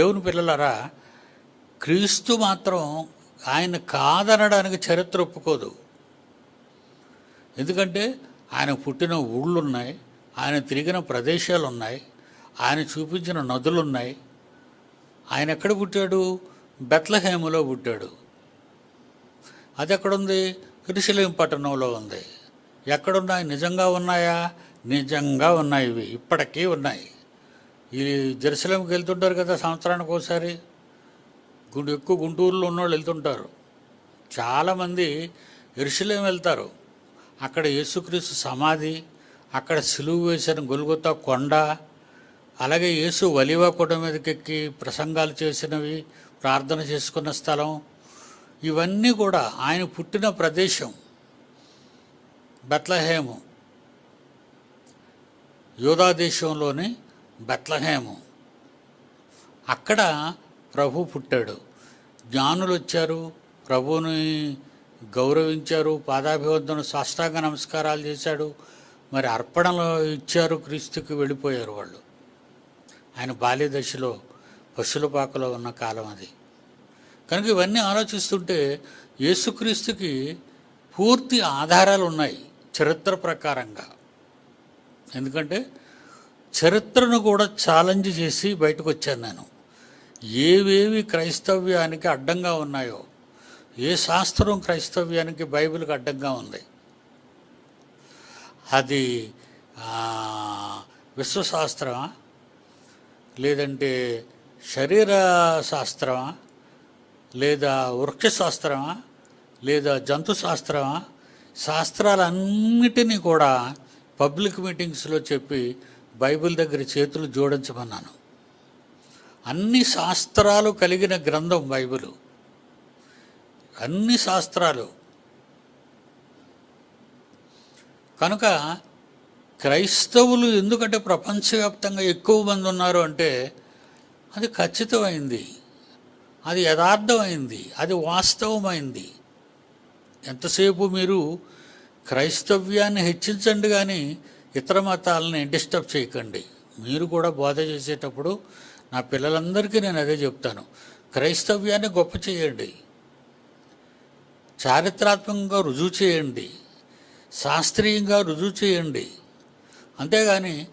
దేవుని పిల్లలారా క్రీస్తు మాత్రం ఆయన కాదనడానికి చరిత్ర ఒప్పుకోదు. ఎందుకంటే ఆయన పుట్టిన ఊళ్ళు ఉన్నాయి ఆయన తిరిగిన ప్రదేశాలు ఉన్నాయి ఆయన చూపించిన నదులు ఉన్నాయి ఆయన ఎక్కడ పుట్టాడు? బెత్లహేములో పుట్టాడు. అది ఎక్కడుంది? రిషిలేం పట్టణంలో ఉంది. ఎక్కడున్నాయి? నిజంగా ఉన్నాయా? నిజంగా ఉన్నాయి ఇవి. ఇప్పటికీ ఉన్నాయి. ఈ జెరూసలంకి వెళ్తుంటారు కదా సంవత్సరానికి ఒకసారి. గుండు ఎక్కువ గుంటూరులో ఉన్నవాళ్ళు వెళ్తుంటారు. చాలామంది ఎరుసలేం వెళ్తారు. అక్కడ యేసుక్రీస్తు సమాధి అక్కడ సిలువు వేసిన గొలుగుతా కొండ అలాగే యేసు వలివా కొండ మీదకెక్కి ప్రసంగాలు చేసినవి ప్రార్థన చేసుకున్న స్థలం. ఇవన్నీ కూడా ఆయన పుట్టిన ప్రదేశం. బెత్లహేము. యోధాదేశంలోని బెత్లహేము. అక్కడ ప్రభు పుట్టాడు. జ్ఞానులు వచ్చారు ప్రభువుని గౌరవించారు పాదాభివందన సాష్టాంగ నమస్కారాలు చేశాడు. మరి అర్పణలు ఇచ్చారు క్రీస్తుకి వెళ్ళిపోయారు వాళ్ళు. ఆయన బాల్య దశలో పశుల పాకలో ఉన్న కాలం అది. కనుక ఇవన్నీ ఆలోచిస్తుంటే యేసుక్రీస్తుకి పూర్తి ఆధారాలు ఉన్నాయి చరిత్ర ప్రకారంగా. ఎందుకంటే చరిత్రను కూడా ఛాలెంజ్ చేసి బయటకు వచ్చాను నేను. ఏవేవి క్రైస్తవ్యానికి అడ్డంగా ఉన్నాయో ఏ శాస్త్రం క్రైస్తవ్యానికి బైబిల్కి అడ్డంగా ఉంది అది విశ్వశాస్త్రమా? లేదంటే శరీర శాస్త్రమా? లేదా వృక్షశాస్త్రమా? లేదా జంతు శాస్త్రమా? శాస్త్రాలన్నిటినీ కూడా పబ్లిక్ మీటింగ్స్లో చెప్పి బైబిల్ దగ్గర చేతులు జోడించమన్నాను. అన్ని శాస్త్రాలు కలిగిన గ్రంథం బైబిలు. అన్ని శాస్త్రాలు. కనుక క్రైస్తవులు ఎందుకంటే ప్రపంచవ్యాప్తంగా ఎక్కువ మంది ఉన్నారు అంటే అది ఖచ్చితమైంది. అది యథార్థమైంది. అది వాస్తవమైంది. ఎంతసేపు మీరు క్రైస్తవ్యాన్ని హెచ్చించండి కానీ ఇతర మతాలని డిస్టర్బ్ చేయకండి. మీరు కూడా బోధ చేసేటప్పుడు నా పిల్లలందరికీ నేను అదే చెప్తాను. క్రైస్తవ్యాన్ని గొప్ప చేయండి. చారిత్రాత్మకంగా రుజువు చేయండి. శాస్త్రీయంగా రుజువు చేయండి. అంతేగాని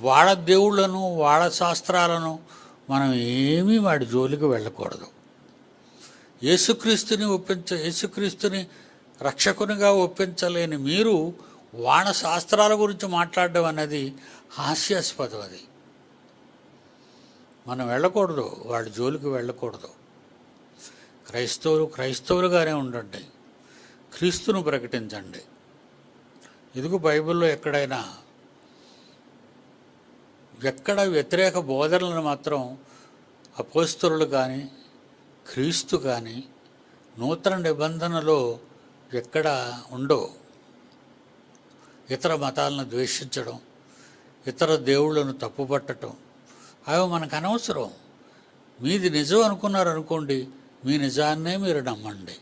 వాళ్ళ దేవుళ్ళను వాళ్ళ శాస్త్రాలను మనం ఏమీ వాడి జోలికి వెళ్ళకూడదు. యేసుక్రీస్తుని ఒప్పించ యేసుక్రీస్తుని రక్షకునిగా ఒప్పించలేని మీరు వాళ్ళ శాస్త్రాల గురించి మాట్లాడడం అనేది హాస్యాస్పదం అది మనం వెళ్ళకూడదు వాళ్ళ జోలికి వెళ్ళకూడదు. క్రైస్తవులు క్రైస్తవులుగానే ఉండండి. క్రీస్తును ప్రకటించండి. ఇదిగో బైబిల్లో ఎక్కడైనా ఎక్కడ వ్యతిరేక బోధనలను మాత్రం అపోస్తరులు కానీ క్రీస్తు కానీ నూతన నిబంధనలో ఎక్కడ ఉండవు. ఇతర మతాలను ద్వేషించడం ఇతర దేవుళ్ళను తప్పుపట్టడం అవి మనకు అనవసరం. మీది నిజం అనుకున్నారనుకోండి మీ నిజాన్నే మీరు నమ్మండి.